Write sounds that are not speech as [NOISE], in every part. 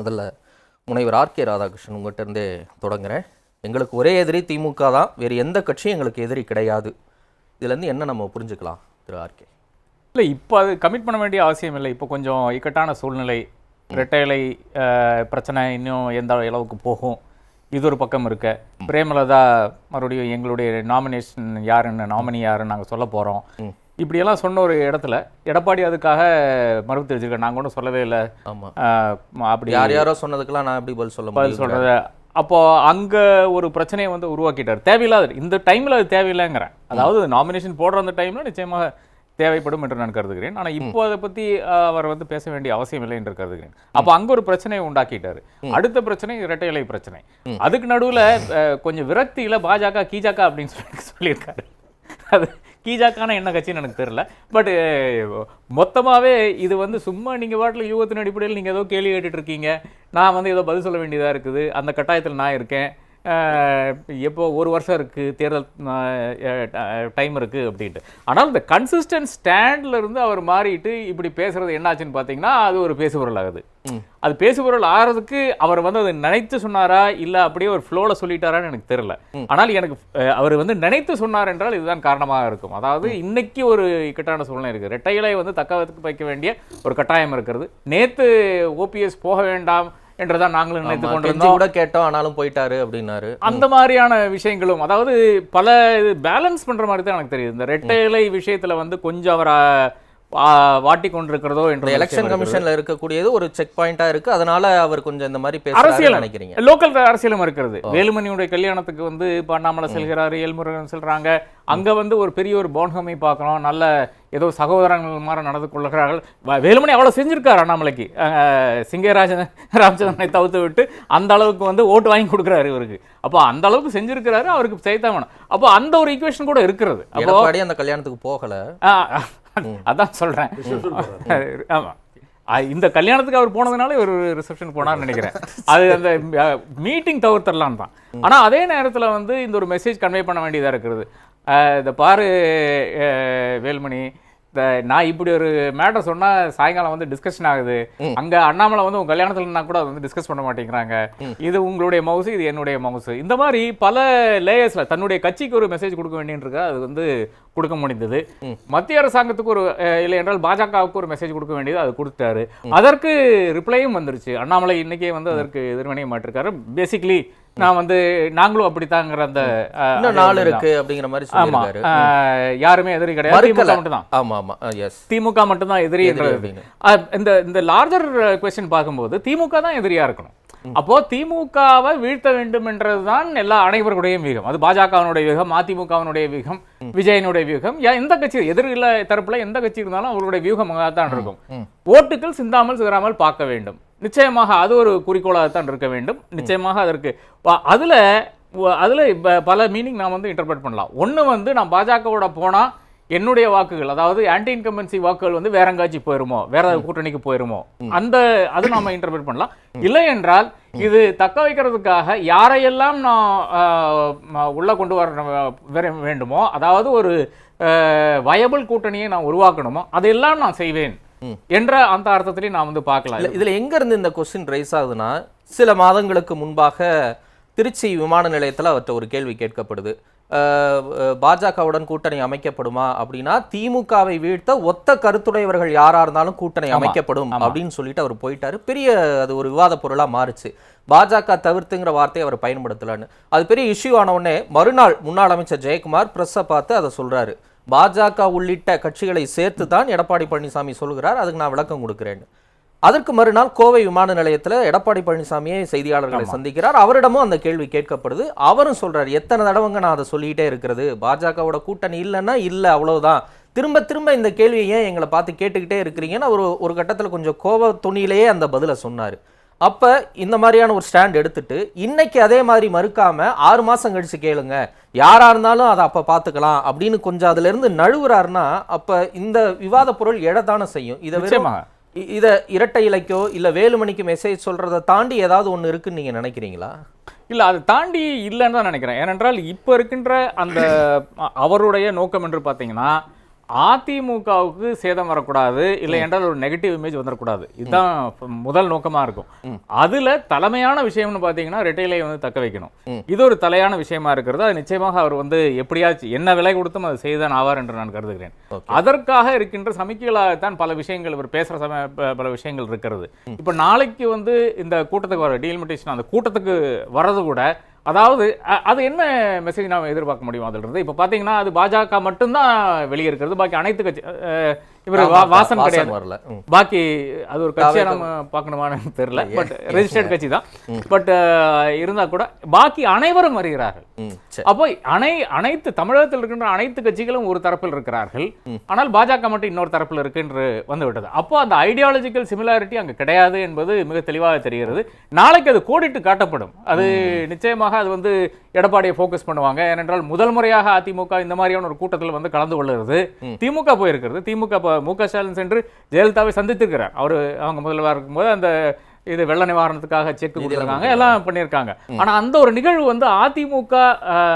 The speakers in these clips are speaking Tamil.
முதல்ல முனைவர் ஆர் கே ராதாகிருஷ்ணன் உங்கள்கிட்ட இருந்தே தொடங்குறேன். எங்களுக்கு ஒரே எதிரி திமுக தான் வேறு எந்த கட்சியும் எங்களுக்கு எதிரி கிடையாது. இதுலேருந்து என்ன நம்ம புரிஞ்சுக்கலாம் திரு ஆர்கே இல்லை இப்போ அது கமிட் பண்ண வேண்டிய அவசியம் இல்லை. இப்போ கொஞ்சம் இக்கட்டான சூழ்நிலை இரட்டை இலை பிரச்சனை இன்னும் எந்த அளவுக்கு போகும்? இது ஒரு பக்கம் இருக்க. பிரேமலதா மறுபடியும் எங்களுடைய நாமினேஷன் யாருன்னு நாமினி யாருன்னு நாங்கள் சொல்ல போகிறோம் இப்படியெல்லாம் சொன்ன ஒரு இடத்துல எடப்பாடி அதுக்காக மறுப்பு தெரிஞ்சிருக்க நாங்கள் ஒன்றும் சொல்லவே இல்லை. ஆமாம் அப்படி யார் யாரோ சொன்னதுக்கெல்லாம் நான் எப்படி பதில் சொல்ல பதில் முடியும்? சொல்றத. அப்போ அங்க ஒரு பிரச்சனையை வந்து உருவாக்கிட்டார். தேவையில்லாத இந்த டைம்ல அது தேவையில்லைங்கிறேன். அதாவது நாமினேஷன் போடுற அந்த டைம்ல நிச்சயமாக தேவைப்படும் என்று நான் கருதுகிறேன். ஆனா இப்போ அதை பத்தி அஹ், அவர் வந்து பேச வேண்டிய அவசியம் இல்லை என்று கருதுகிறேன். அப்போ அங்க ஒரு பிரச்சனையை உண்டாக்கிட்டாரு. அடுத்த பிரச்சனை இரட்டை இலை பிரச்சனை. அதுக்கு நடுவுல கொஞ்சம் விரக்தியில பாஜக கீஜாக்கா அப்படின்னு சொல்லி சொல்லியிருக்காரு. அது கீஜாக்கான என்ன கட்சின்னு எனக்கு தெரில பட் மொத்தமாகவே இது வந்து சும்மா நீங்கள் பாட்டில் யூகத்தின் அடிப்படையில் நீங்கள் ஏதோ கேள்வி கேட்டுட்ருக்கீங்க நான் வந்து ஏதோ பதில் சொல்ல வேண்டியதாக இருக்குது. அந்த கட்டாயத்தில் நான் இருக்கேன். எப்போ ஒரு வருஷம் இருக்கு தேர்தல் டைம் இருக்கு அப்படின்ட்டு. ஆனால் இந்த கன்சிஸ்டன்ட் ஸ்டாண்ட்ல இருந்து அவர் மாறிட்டு இப்படி பேசுறது என்னாச்சுன்னு பார்த்தீங்கன்னா அது ஒரு பேசுபொருள் ஆகுது அது பேசுபொருள் ஆகிறதுக்கு அவர் வந்து அதை நினைத்து சொன்னாரா இல்ல அப்படியே ஒரு ஃப்ளோல சொல்லிட்டாரான்னு எனக்கு தெரியல. ஆனால் எனக்கு அவர் வந்து நினைத்து சொன்னார் என்றால் இதுதான் காரணமாக இருக்கும். அதாவது இன்னைக்கு ஒரு இக்கட்டான சூழ்நிலை இருக்கு. ரெட்டைகளை வந்து தக்க வைக்க வேண்டிய ஒரு கட்டாயம் இருக்கிறது. நேத்து ஓபிஎஸ் போக வேண்டாம் என்றுதான் நாங்களும் நினைத்து கொண்டிருந்தோம். கூட கேட்டோம் ஆனாலும் போயிட்டாரு அப்படின்னாரு. அந்த மாதிரியான விஷயங்களும் அதாவது பல பேலன்ஸ் பண்ற மாதிரி தான் எனக்கு தெரியுது. இந்த ரெட்டை இலை விஷயத்துல வந்து கொஞ்சம் அவரை வாட்டி கொண்டிருக்கிறதோ என்ற இந்த எலெக்ஷன் கமிஷன்ல இருக்கக்கூடியது ஒரு செக் பாயிண்டா இருக்கு. அதனால அவர் கொஞ்சம் இந்த மாதிரி அரசியல் நினைக்கிறீங்க. லோக்கல் அரசியலும் இருக்கிறது. வேலுமணியுடைய கல்யாணத்துக்கு வந்து இப்ப அண்ணாமலை செல்கிறாரு ஏல்முருகன் செல்றாங்க. அங்க வந்து ஒரு பெரிய ஒரு போன்ஹமை பார்க்கணும். நல்ல ஏதோ சகோதரங்கள் மாதிரி நடந்து கொள்கிறார்கள். வேலுமணி அவ்வளவு செஞ்சிருக்காரு அண்ணாமலைக்கு. சிங்கராஜன் ராமச்சந்திரனை தவிர்த்து விட்டு அந்த அளவுக்கு வந்து ஓட்டு வாங்கி கொடுக்குறாரு இவருக்கு. அப்போ அந்த அளவுக்கு செஞ்சிருக்கிறாரு அவருக்கு செய்தான் வேணும் அப்போ அந்த ஒரு ஈக்குவேஷன் கூட இருக்கிறது. அப்போ அந்த கல்யாணத்துக்கு போகல. அதான் சொல்றேன். ஆமா. அ, இந்த கல்யாணத்துக்கு அவர் போனதுனால ஒரு ரிசப்ஷன் போனார்னு நினைக்கிறேன். அது அந்த மீட்டிங் தவிர்த்தரலாம் தான். ஆனா அதே நேரத்துல வந்து இந்த ஒரு மெசேஜ் கன்வே பண்ண வேண்டியதா இருக்கிறது. இந்த பாரு வேல்மணி நான் இப்படி ஒரு மேட்டர் சொன்னா சாயங்காலம் வந்து டிஸ்கஷன் ஆகுது. அங்க அண்ணாமலை வந்து உங்க கல்யாணத்துலனா கூட வந்து டிஸ்கஸ் பண்ண மாட்டேங்கிறாங்க. இது உங்களுடைய மவுசு இது என்னுடைய மவுசு இந்த மாதிரி பல லேயர்ஸ்ல தன்னுடைய கட்சிக்கு ஒரு மெசேஜ் கொடுக்க வேண்டியிருக்கு? அது வந்து கொடுக்க முடிந்தது. மத்திய அரசாங்கத்துக்கு ஒரு இல்லை என்றால் பாஜகவுக்கு ஒரு மெசேஜ் கொடுக்க வேண்டியது அது கொடுத்தாரு. அதற்கு ரிப்ளையும் வந்துருச்சு. அண்ணாமலை இன்னைக்கே வந்து அதற்கு எதிர்வினைய மாட்டிருக்காரு பேசிக்கலி நான் வந்து நாங்களும் அப்படித்தாங்கிற அந்த இன்னும் நாள். இருக்கு அப்படிங்கிற மாதிரி ஆமா. யாருமே எதிரி கிடையாது. திமுக மட்டும்தான். ஆமா ஆமா. எஸ் திமுக மட்டும்தான் எதிரி இந்த இந்த லார்ஜர் கொஸ்டின் பார்க்கும்போது திமுக தான் எதிரியா இருக்கணும். அப்போ திமுகவை வீழ்த்த வேண்டும் என்றதுதான் எல்லா அனைவருடைய வியூகம் அது பாஜகவினுடைய வியூகம் அதிமுகவினுடைய வியூகம் விஜயனுடைய வியூகம் எந்த கட்சி எதிரில தரப்புல எந்த கட்சி இருந்தாலும் அவர்களுடைய வியூகம் தான் இருக்கும். ஓட்டுகள் சிந்தாமல் சிதறாமல் பார்க்க வேண்டும். நிச்சயமாக அது ஒரு குறிக்கோளாகத்தான் இருக்க வேண்டும். நிச்சயமாக அதற்கு அதுல அதுல இப்ப பல மீனிங் நான் வந்து இன்டர்பிரட் பண்ணலாம். ஒண்ணு வந்து நான் பாஜகவோட போனா என்னுடைய வாக்குகள் அதாவது ஆன்டி இன்கம்பன்சி வாக்குகள் வந்து வேற எங்காச்சும் போயிருமோ வேற கூட்டணிக்கு போயிருமோ அந்த அது நாம இன்டர்பிரட் பண்ணலாம். இல்லை என்றால் இது தக்க வைக்கிறதுக்காக யாரையெல்லாம் நான் உள்ள கொண்டு வர வர வேண்டுமோ அதாவது ஒரு வயபிள் கூட்டணியை நான் உருவாக்கணுமோ அதையெல்லாம் நான் செய்வேன். என்ற அந்த அர்த்தத்திலையும் நான் வந்து பார்க்கலாம். இதுல எங்க இருந்து இந்த கொஸ்டின் ரைஸ் ஆகுதுன்னா சில மாதங்களுக்கு முன்பாக திருச்சி விமான நிலையத்துல அவர்கிட்ட ஒரு கேள்வி கேட்கப்படுது. பாஜகவுடன் கூட்டணி அமைக்கப்படுமா அப்படின்னா திமுகவை வீழ்த்த ஒத்த கருத்துடையவர்கள் யாரா இருந்தாலும் கூட்டணி அமைக்கப்படும் அப்படின்னு சொல்லிட்டு அவர் போயிட்டாரு. பெரிய அது ஒரு விவாத பொருளா மாறுச்சு. பாஜக தவிர்த்துங்கிற வார்த்தையை அவர் பயன்படுத்தலன்னு. அது பெரிய இஷ்யூ ஆன உடனே மறுநாள் முன்னாள் அமைச்சர் ஜெயக்குமார் பிரஸ்ஸை பார்த்து அதை சொல்றாரு. பாஜக உள்ளிட்ட கட்சிகளை சேர்த்து தான் எடப்பாடி பழனிசாமி சொல்கிறார். அதுக்கு நான் விளக்கம் கொடுக்கிறேன். அதற்கு மறுநாள் கோவை விமான நிலையத்துல எடப்பாடி பழனிசாமியே செய்தியாளர்களை சந்திக்கிறார். அவரிடமும் அந்த கேள்வி கேட்கப்படுது. அவரும் சொல்றாரு எத்தனை தடவைங்க நான் அதை சொல்லிட்டே இருக்கிறது? பாஜகவோட கூட்டணி இல்லைன்னா இல்ல அவ்வளவுதான். திரும்ப திரும்ப இந்த கேள்வியை ஏன் எங்களை பார்த்து கேட்டுக்கிட்டே இருக்கிறீங்கன்னு அவர் ஒரு கட்டத்துல கொஞ்சம் கோப துணியிலேயே அந்த பதிலை சொன்னாரு. அப்ப இந்த மாதிரியான ஒரு ஸ்டாண்ட் எடுத்துட்டு இன்னைக்கு அதே மாதிரி மறுக்காம ஆறு மாசம் கழிச்சு கேளுங்க. யாரா இருந்தாலும் அதை அப்ப பாத்துக்கலாம் அப்படின்னு கொஞ்சம் அதுல இருந்து நழுவுறாருன்னா அப்ப இந்த விவாத பொருள் எழத்தானே செய்யும். இதை இ- இத இரட்டை இலைக்கோ இல்ல வேலுமணிக்கு மெசேஜ் சொல்றதை தாண்டி ஏதாவது ஒண்ணு இருக்குன்னு நீங்க நினைக்கிறீங்களா? இல்ல அதை தாண்டி இல்லைன்னு தான் நினைக்கிறேன். ஏனென்றால் இப்போ இருக்கின்ற அந்த அவருடைய நோக்கம் என்று பார்த்தீங்கன்னா அதிமுகவுக்கு சேதம் வரக்கூடாது இல்லை என்றால் ஒரு நெகட்டிவ் இமேஜ் வந்துடக்கூடாது இதுதான் முதல் நோக்கமா இருக்கும். அதுல தலைமையான விஷயம்னு பாத்தீங்கன்னா ரெட்டைலை வந்து தக்க வைக்கணும். இது ஒரு தலையான விஷயமா இருக்கிறது. அது நிச்சயமாக அவர் வந்து எப்படியாச்சும் என்ன விலை கொடுத்தும் அதை செய்தான் ஆவார் என்று நான் கருதுகிறேன். அதற்காக இருக்கின்ற சமிக்கைகளாகத்தான் பல விஷயங்கள் இவர் பேசுற சம ப- பல விஷயங்கள் இருக்கிறது. இப்ப நாளைக்கு வந்து இந்த கூட்டத்துக்கு வர டீலிமிட்டேஷன் அந்த கூட்டத்துக்கு வர்றது கூட அதாவது அது என்ன மெசேஜ் நாம் எதிர்பார்க்க முடியும் அதுல இருந்து? இப்ப பாத்தீங்கன்னா அது பாஜக மட்டும்தான் வெளியே இருக்கிறது. பாக்கி அனைத்து கட்சி இவர் வாசன் கிடையாது. வரல. பாக்கி அது ஒரு கட்சியா நம்ம பார்க்கணுமான்னு தெரியல. பட் ரெஜிஸ்டர்ட் கட்சி தான் பட் இருந்தா கூட பாக்கி அனைவரும் வருகிறார்கள். அப்போ அனை அனைத்து தமிழகத்தில் இருக்கின்ற அனைத்து கட்சிகளும் ஒரு தரப்பில் இருக்கிறார்கள். ஆனால் பாஜக மட்டும் இன்னொரு தரப்பில் இருக்கு என்று வந்து விட்டது அப்போ அந்த ஐடியாலஜிக்கல் சிமிலாரிட்டி அங்க கிடையாது என்பது மிக தெளிவாக தெரிகிறது. நாளைக்கு அது கோடிட்டு காட்டப்படும். அது நிச்சயமாக அது வந்து எடப்பாடியை ஃபோக்கஸ் பண்ணுவாங்க. ஏனென்றால் முதல் முறையாக அதிமுக இந்த மாதிரியான ஒரு கூட்டத்தில் வந்து கலந்து கொள்ளுறது திமுக போயிருக்கிறது. திமுக மு க ஸ்டாலின் சென்று ஜெயலலிதாவை சந்தித்திருக்கிறார். அவர் அவங்க முதல்வர் இருக்கும்போது அந்த இது வெள்ள நிவாரணத்துக்காக செக் கொடுத்துருக்காங்க. எல்லாம் பண்ணியிருக்காங்க. ஆனா அந்த ஒரு நிகழ்வு வந்து அதிமுக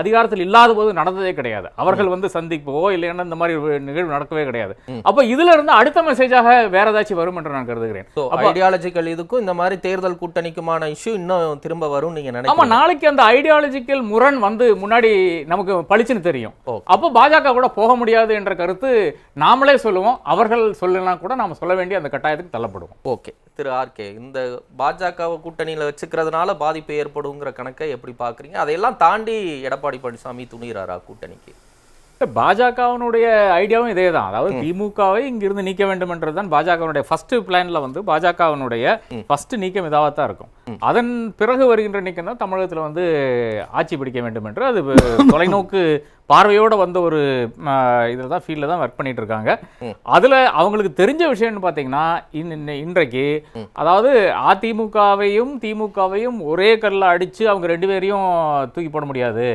அதிகாரத்தில் இல்லாத போது நடந்ததே கிடையாது. அவர்கள் வந்து சந்திப்போ இல்லைன்னா இந்த மாதிரி ஒரு நிகழ்வு நடக்கவே கிடையாது. அப்ப இதுல இருந்து அடுத்த மெசேஜாக வேற ஏதாச்சும் வரும் என்று நான் கருதுகிறேன். ஐடியாலஜிக்கல் இதுக்கும் இந்த மாதிரி தேர்தல் கூட்டணிக்குமான இஷ்யூ இன்னும் திரும்ப வரும் நீங்க ஆமா நினைக்கிறீங்க? நாளைக்கு அந்த ஐடியாலஜிக்கல் முரண் வந்து முன்னாடி நமக்கு பளிச்சுன்னு தெரியும். அப்போ பாஜக கூட போக முடியாது என்ற கருத்து நாமளே சொல்லுவோம். அவர்கள் சொல்லலாம் கூட நாம சொல்ல வேண்டிய அந்த கட்டாயத்துக்கு தள்ளப்படுவோம். ஓகே. திரு ஆர்கே இந்த பாஜகவை கூட்டணியில வச்சுக்கிறதுனால பாதிப்பு ஏற்படுங்கிற கணக்கை எப்படி பாக்குறீங்க அதையெல்லாம் தாண்டி எடப்பாடி பழனிசாமி துணிகிறாரா கூட்டணிக்கு? பாஜகவினுடைய ஐடியாவும் இதே தான். அதாவது திமுகவை இங்கிருந்து நீக்க வேண்டும் என்றதுதான் பாஜகவினுடைய ஃபர்ஸ்ட் பிளான்ல வந்து பாஜகவினுடைய ஃபர்ஸ்ட் நீக்கம் இதாக தான் இருக்கும். அதன் பிறகு வருகின்ற நீக்கம் தான் தமிழகத்தில் வந்து ஆட்சி பிடிக்க வேண்டும் என்று அது [COUGHS] தொலைநோக்கு பார்வையோட வந்த ஒரு இதில் தான் ஃபீல்டில் தான் ஒர்க் பண்ணிட்டு இருக்காங்க அதில் அவங்களுக்கு தெரிஞ்ச விஷயம்னு பார்த்தீங்கன்னா இன்றைக்கு அதாவது அதிமுகவையும் திமுகவையும் ஒரே கல்ல அடிச்சு அவங்க ரெண்டு பேரையும் தூக்கி போட முடியாது.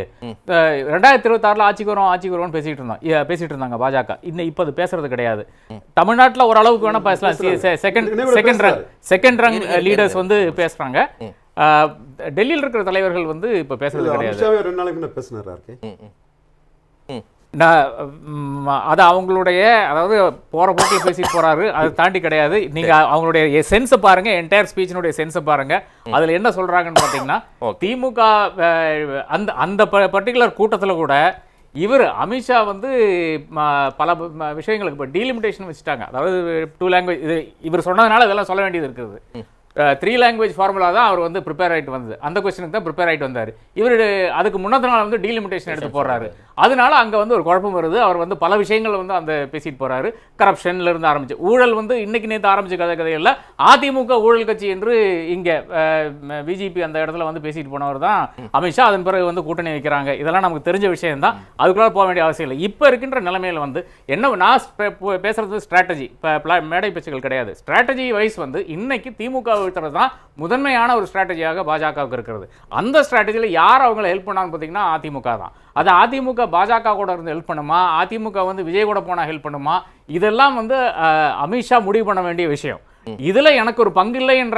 ரெண்டாயிரத்தி இருபத்தாறுல ஆட்சிக்கு வரும் ஆட்சிக்கு வரும்னு பேசிட்டு இருந்தோம். பேசிட்டு இருந்தாங்க பாஜக. இன்னும் இப்போ அது பேசுறது கிடையாது. தமிழ்நாட்டுல ஓரளவுக்கு வேணா பேசலாம். செகண்ட் செகண்ட் ரங் பேசுறாரு. செகண்ட் ரங் லீடர்ஸ் வந்து பேசுறாங்க. அஹ், டெல்லியில் இருக்கிற தலைவர்கள் வந்து இப்போ பேசுறது கிடையாது. அது அவங்களுடைய அதாவது போற போக்கில் பேசிட்டு போறாரு. அதை தாண்டி கிடையாது. நீங்க அவங்களுடைய சென்ஸை பாருங்க. என்டையர் ஸ்பீச்சினுடைய சென்ஸை பாருங்க. அதுல என்ன சொல்றாங்கன்னு பாத்தீங்கன்னா திமுக அந்த அந்த பர்டிகுலர் கூட்டத்துல கூட இவர் அமித்ஷா வந்து பல விஷயங்களுக்கு இப்போ டீலிமிட்டேஷன் வச்சுட்டாங்க. அதாவது டூ லாங்குவேஜ் இது இவர் சொன்னதுனால இதெல்லாம் சொல்ல வேண்டியது இருக்குது. த்ரீ லாங்குவேஜ் ஃபார்முலா தான் அவர் வந்து ப்ரிப்பேர் ஆயிட்டு வந்தது. அந்த கொஸ்டினுக்கு தான் ப்ரிப்பேர் ஆயிட்டு வந்தார். இவர் அதுக்கு முன்னத்த நாள் வந்து டீலிமிட்டேஷன் எடுத்து போறாரு. அதனால அங்க வந்து ஒரு குழப்பம் வருது. அவர் வந்து பல விஷயங்கள் வந்து அந்த பேசிட்டு போறாரு. கரப்ஷன்ல இருந்து ஆரம்பிச்சு. ஊழல் வந்து இன்னைக்கு நேற்று ஆரம்பிச்ச கதை கதையில அதிமுக ஊழல் கட்சி என்று இங்க பிஜேபி அந்த இடத்துல வந்து பேசிட்டு போனவர் தான் அமித்ஷா அதன் பிறகு வந்து கூட்டணி வைக்கிறாங்க. இதெல்லாம் நமக்கு தெரிஞ்ச விஷயம் தான். அதுக்குள்ள போக வேண்டிய அவசியம் இல்லை. இப்போ இருக்கின்ற நிலைமையில வந்து என்ன நான் ஸ்பே- பு- பேசுறது ஸ்ட்ராட்டஜி இப்போ மேடை பேச்சுகள் கிடையாது. ஸ்ட்ராட்டஜி வைஸ் வந்து இன்னைக்கு திமுக வீழ்த்துறது தான் முதன்மையான ஒரு ஸ்ட்ராட்டஜியாக பாஜகவுக்கு இருக்கிறது. அந்த ஸ்ட்ராட்டஜியில் யார் அவங்கள ஹெல்ப் பண்ணான்னு பார்த்தீங்கன்னா அதிமுக தான். அது அதிமுக பாஜக கூட இருந்து ஹெல்ப் பண்ணுமா? அதிமுக வந்து விஜய் கூட போனால் ஹெல்ப் பண்ணுமா? இதெல்லாம் வந்து அமித்ஷா முடிவு பண்ண வேண்டிய விஷயம். இதுல எனக்கு ஒரு பங்கு இல்லை என்ற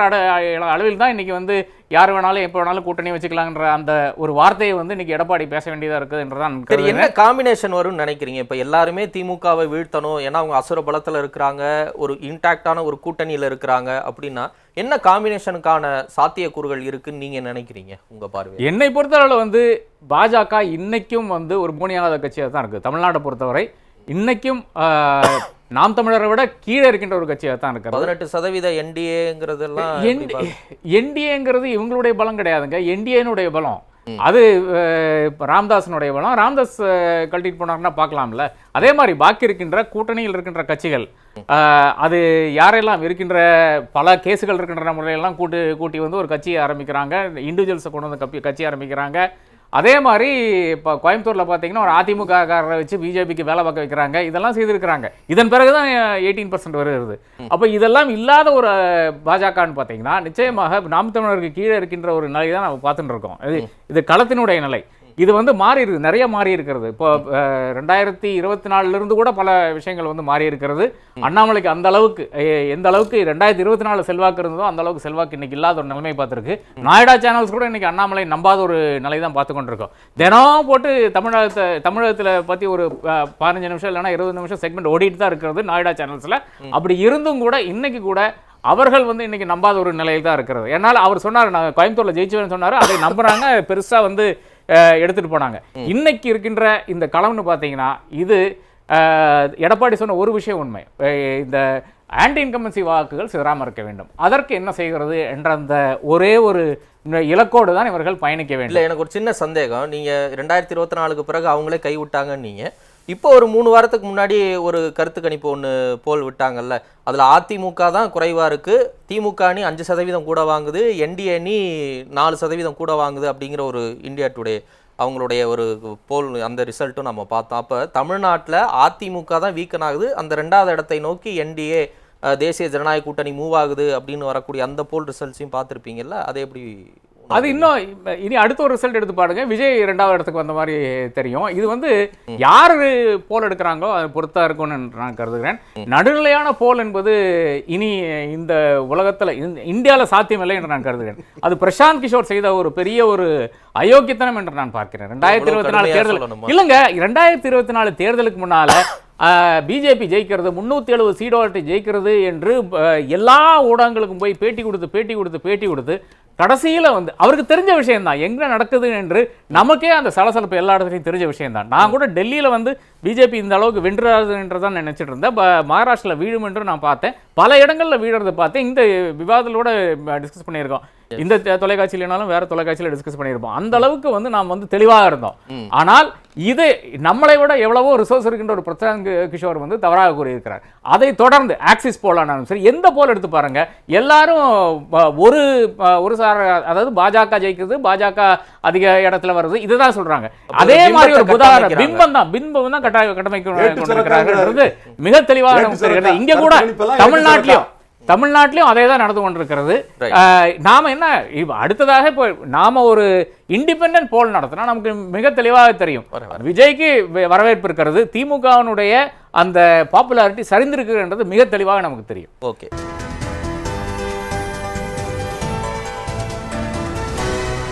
அளவில் தான் இன்னைக்கு வந்து யார் வேணாலும் எப்போ வேணாலும் கூட்டணி வச்சுக்கலாங்கிற அந்த ஒரு வார்த்தையை வந்து இன்னைக்கு எடப்பாடி பேச வேண்டியதா இருக்குது என்றுதான் சரி. என்ன காம்பினேஷன் வரும்னு நினைக்கிறீங்க? இப்ப எல்லாருமே திமுகவை வீழ்த்தணும் ஏன்னா அவங்க அசுர பலத்துல இருக்கிறாங்க ஒரு இன்டாக்டான ஒரு கூட்டணியில இருக்கிறாங்க அப்படின்னா என்ன காம்பினேஷனுக்கான சாத்தியக்கூறுகள் இருக்குன்னு நீங்க நினைக்கிறீங்க உங்க பார்வை என்னை பொறுத்தளவில் வந்து பாஜக இன்னைக்கும் வந்து ஒரு பூனியாத கட்சியாக தான் இருக்குது தமிழ்நாட்டை பொறுத்தவரை இன்னைக்கும் நாம் தமிழரை விட கீழே இருக்கின்ற ஒரு கட்சியாக தான் இருக்கிறது. பதினெட்டு சதவீத என்டிஏங்கிறதெல்லாம் என்டிஏங்கிறது இவங்களுடைய பலம் கிடையாதுங்க. என்டிஏனுடைய பலம். அது ராம்தாஸினுடைய பலம். ராம்தாஸ் கழட்டிட்டு போனாருன்னா பார்க்கலாம்ல. அதே மாதிரி பாக்கி இருக்கின்ற கூட்டணியில் இருக்கின்ற கட்சிகள் அது யாரெல்லாம் இருக்கின்ற பல கேஸுகள் இருக்கின்ற முறையெல்லாம் கூட்டு கூட்டி வந்து ஒரு கட்சியை ஆரம்பிக்கிறாங்க. இண்டிவிஜுவல்ஸை கொண்டு வந்து கட்சி ஆரம்பிக்கிறாங்க. அதே மாதிரி இப்போ கோயம்புத்தூரில் பார்த்தீங்கன்னா ஒரு அதிமுக காரரை வச்சு பிஜேபிக்கு வேலை பார்க்க வைக்கிறாங்க. இதெல்லாம் செய்திருக்கிறாங்க. இதன் பிறகு தான் எயிட்டீன் பர்சன்ட் வருகிறது. அப்போ இதெல்லாம் இல்லாத ஒரு பாஜகன்னு பார்த்தீங்கன்னா நிச்சயமாக நாம் தமிழருக்கு கீழே இருக்கின்ற ஒரு நிலை தான் நம்ம பார்த்துட்டு இருக்கோம். இது இது களத்தினுடைய நிலை. இது வந்து மாறி இருக்கு நிறைய மாறி இருக்கிறது. இப்போ ரெண்டாயிரத்தி இருபத்தி நாலுல இருந்து கூட பல விஷயங்கள் வந்து மாறி இருக்கிறது. அண்ணாமலைக்கு அந்த அளவுக்கு எந்த அளவுக்கு ரெண்டாயிரத்தி இருபத்தி நாலு செல்வாக்கு இருந்ததோ அந்த அளவுக்கு செல்வாக்கு இன்னைக்கு இல்லாத ஒரு நிலைமை பார்த்துருக்கு. நாயுடா சேனல்ஸ் கூட இன்னைக்கு அண்ணாமலை நம்பாத ஒரு நிலை தான் பார்த்து கொண்டிருக்கோம். தினம் போட்டு தமிழகத்தை தமிழகத்தில் பற்றி ஒரு பதினஞ்சு நிமிஷம் இல்லைன்னா இருபது நிமிஷம் செக்மெண்ட் ஓடிட்டு தான் இருக்கிறது நாயுடா சேனல்ஸில் அப்படி இருந்தும் கூட இன்னைக்கு கூட அவர்கள் வந்து இன்னைக்கு நம்பாத ஒரு நிலையில் தான் இருக்கிறது. என்னால் அவர் சொன்னார் நான் கோயம்புத்தூர்ல ஜெயிச்சுவேன்னு சொன்னார். அதை நம்புறாங்க. பெருசா வந்து அஹ், எடுத்துட்டு போனாங்க. இன்னைக்கு இருக்கின்ற இந்த களம்னு பார்த்தீங்கன்னா இது எடப்பாடி சொன்ன ஒரு விஷயம் உண்மை. இந்த ஆன்டி இன்கம்பன்சி வாக்குகள் சிதறாம இருக்க வேண்டும். அதற்கு என்ன செய்கிறது என்ற அந்த ஒரே ஒரு இலக்கோடு தான் இவர்கள் பயணிக்க வேண்டும். இல்ல எனக்கு ஒரு சின்ன சந்தேகம். நீங்க ரெண்டாயிரத்தி இருபத்தி நாலுக்கு பிறகு அவங்களே கை விட்டாங்கன்னு நீங்க இப்போ ஒரு மூணு வாரத்துக்கு முன்னாடி ஒரு கருத்து கணிப்பு ஒன்று போல் விட்டாங்கல்ல. அதில் அதிமுக தான் குறைவாக இருக்குது திமுக அணி அஞ்சு சதவீதம் கூட வாங்குது. என்டிஏ அணி நாலு சதவீதம் கூட வாங்குது அப்படிங்கிற ஒரு இந்தியா டுடே அவங்களுடைய ஒரு போல் அந்த ரிசல்ட்டும் நம்ம பார்த்தோம். அப்போ தமிழ்நாட்டில் அதிமுக தான் வீக்கன் ஆகுது அந்த ரெண்டாவது இடத்தை நோக்கி என்டிஏ தேசிய ஜனநாயக கூட்டணி மூவ் ஆகுது அப்படின்னு வரக்கூடிய அந்த போல் ரிசல்ட்ஸையும் பார்த்துருப்பீங்கல்ல. அதை எப்படி அது இன்னும் இனி அடுத்த ஒரு ரிசல்ட் எடுத்து பாருங்க. விஜய் இரண்டாவது இடத்துக்கு வந்த மாதிரி தெரியும். இது வந்து யார் போல் எடுக்கிறாங்களோ அதை பொறுத்தா இருக்கும்னு நான் கருதுகிறேன். நடுநிலையான போல் என்பது இனி இந்த உலகத்துல இந்த- இந்தியால சாத்தியமில்லை என்று நான் கருதுகிறேன். அது பிரசாந்த் கிஷோர் செய்த ஒரு பெரிய ஒரு அயோக்கியத்தனம் என்று நான் பார்க்கிறேன். ரெண்டாயிரத்தி இருபத்தி நாலு தேர்தல்? இல்லைங்க ரெண்டாயிரத்தி இருபத்தி நாலு தேர்தலுக்கு முன்னால பிஜேபி ஜெயிக்கிறது முன்னூத்தி எழுபது சீடோட்டை ஜெயிக்கிறது என்று எல்லா ஊடகங்களுக்கும் போய் பேட்டி கொடுத்து பேட்டி கொடுத்து பேட்டி கொடுத்து கடைசியில் வந்து அவருக்கு தெரிஞ்ச விஷயம்தான். எங்கே நடக்குது என்று நமக்கே அந்த சலசலப்பு எல்லா இடத்துலையும் தெரிஞ்ச விஷயம்தான். நான் கூட டெல்லியில் வந்து பிஜேபி இந்த அளவுக்கு வென்றாது என்று தான் நினச்சிட்டு இருந்தேன். மகாராஷ்டிரில் வீழும் என்று நான் பார்த்தேன். பல இடங்களில் வீழறது பார்த்தேன். இந்த விவாதத்தோட டிஸ்கஸ் பண்ணியிருக்கோம். இந்த தொலைக்காட்சியிலனாலும் வேற தொலைக்காட்சியில டிஸ்கஸ் பண்ணியிருப்போம். அந்த அளவுக்கு வந்து நாம் வந்து தெளிவாக இருந்தோம். ஆனால் இது நம்மளை விட எவ்வளவோ ரிசோர்ஸ் இருக்கின்ற ஒரு பிரசாந்த் கிஷோர் வந்து தவறாக கூறியிருக்கிறார். அதை தொடர்ந்து ஆக்சிஸ் போலானாலும் சரி எந்த போல் எடுத்து பாருங்க. எல்லாரும் ஒரு ஒரு சார அதாவது பாஜக ஜெயிக்குது பாஜக அதிக இடத்துல வருது இதுதான் சொல்றாங்க. அதே மாதிரி ஒரு கட்டமைக்கிறாங்க. பிம்பம் தான் பிம்பம் தான் கட்டாய கட்டமைக்க வேட்டு கொண்டிருக்கிறார்கள். மிக தெளிவாக. இங்க கூட தமிழ்நாட்டிலும் தமிழ்நாட்டிலும் அதே தான் நடந்து கொண்டிருக்கிறது. நாம என்ன அடுத்ததாக இப்போ நாம ஒரு இண்டிபெண்டன்ட் போல் நடத்தினா நமக்கு மிக தெளிவாக தெரியும். விஜய்க்கு வரவேற்பு இருக்கிறது. திமுகவினுடைய அந்த பாப்புலாரிட்டி சரிந்திருக்குன்றது மிக தெளிவாக நமக்கு தெரியும். ஓகே.